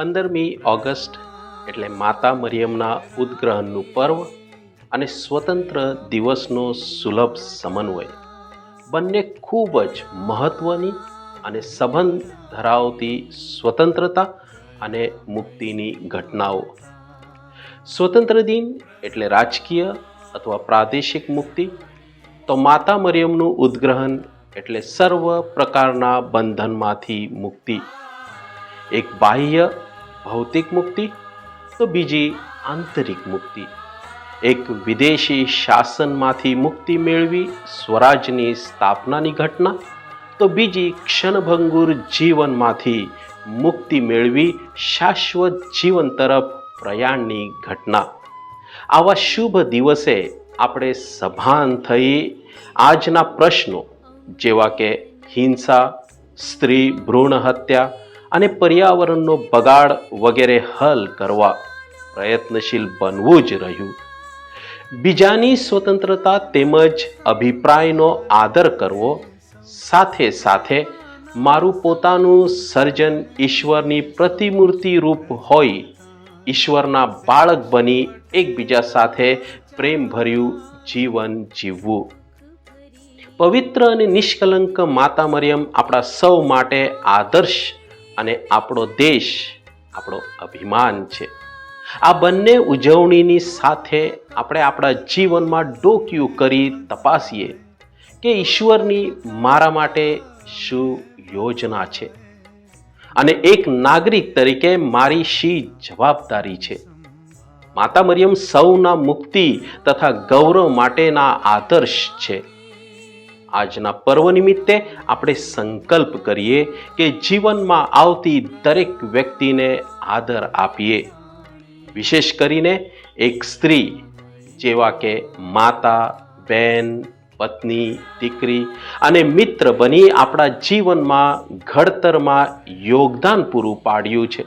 પંદરમી ઓગસ્ટ એટલે માતા મરિયમના ઉદ્ગ્રહણનું પર્વ અને સ્વતંત્ર દિવસનો સુલભ સમન્વય. બંને ખૂબ જ મહત્ત્વની અને સંબંધ ધરાવતી સ્વતંત્રતા અને મુક્તિની ઘટનાઓ. સ્વતંત્ર દિન એટલે રાજકીય અથવા પ્રાદેશિક મુક્તિ. તો માતા મરિયમનું ઉદ્ગ્રહણ એટલે સર્વ પ્રકારના બંધનમાંથી મુક્તિ. એક બાહ્ય ભૌતિક મુક્તિ તો બીજી આંતરિક મુક્તિ. એક વિદેશી શાસનમાંથી મુક્તિ મેળવી સ્વરાજની સ્થાપનાની ઘટના તો બીજી ક્ષણભંગુર જીવનમાંથી મુક્તિ મેળવી શાશ્વત જીવન તરફ પ્રયાણની ઘટના. આવા શુભ દિવસે આપણે સભાન થઈ આજના પ્રશ્નો જેવા કે હિંસા, સ્ત્રી, ભ્રૂણ હત્યા અને પર્યાવરણનો બગાડ વગેરે હલ કરવા પ્રયત્નશીલ બનવું જ રહ્યું. બીજાની સ્વતંત્રતા તેમજ અભિપ્રાયનો આદર કરવો, સાથે સાથે મારું પોતાનું સર્જન ઈશ્વરની પ્રતિમૂર્તિ રૂપ હોય, ઈશ્વરના બાળક બની એકબીજા સાથે પ્રેમભર્યું જીવન જીવવું. પવિત્ર અને નિષ્કલંક માતા મરિયમ આપણા સૌ માટે આદર્શ અને આપણો દેશ, આપણો અભિમાન છે. આ બંને ઉજવણીની સાથે આપણે આપણા જીવનમાં ડોક્યું કરી તપાસીએ કે ઈશ્વરની મારા માટે શું યોજના છે. અને એક નાગરિક તરીકે મારી શી જવાબદારી છે. માતા મરિયમ સૌના મુક્તિ તથા ગૌરવ માટેના આદર્શ છે. આજના પર્વ નિમિત્તે આપણે સંકલ્પ કરીએ કે જીવનમાં આવતી દરેક વ્યક્તિને આદર આપીએ. વિશેષ કરીને એક સ્ત્રી, જેવા કે માતા, બેન, પત્ની, દીકરી અને મિત્ર બની આપણા જીવનમાં ઘડતરમાં યોગદાન પૂરું પાડ્યું છે.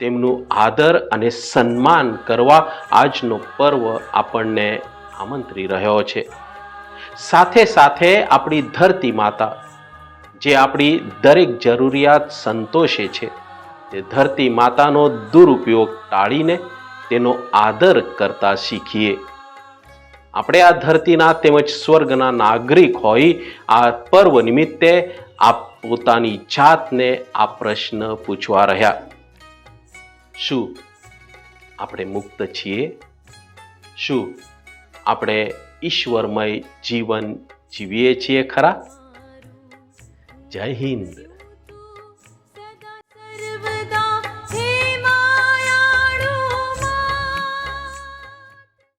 તેમનું આદર અને સન્માન કરવા આજનો પર્વ આપણને આમંત્રી રહ્યો છે. સાથે સાથે આપણી ધરતી માતા, જે આપણી દરેક જરૂરિયાત સંતોષે છે, તે ધરતી માતાનો દુરુપયોગ ટાળીને તેનો આદર કરતા શીખીએ. આપણે આ ધરતીના તેમજ સ્વર્ગના નાગરિક હોય, આ પર્વ નિમિત્તે આપ પોતાની જાતને આ પ્રશ્ન પૂછવા રહ્યા. શું આપણે મુક્ત છીએ? શું આપણે ઈશ્વરમય જીવન જીવીએ છીએ ખરા? જય હિન્દ.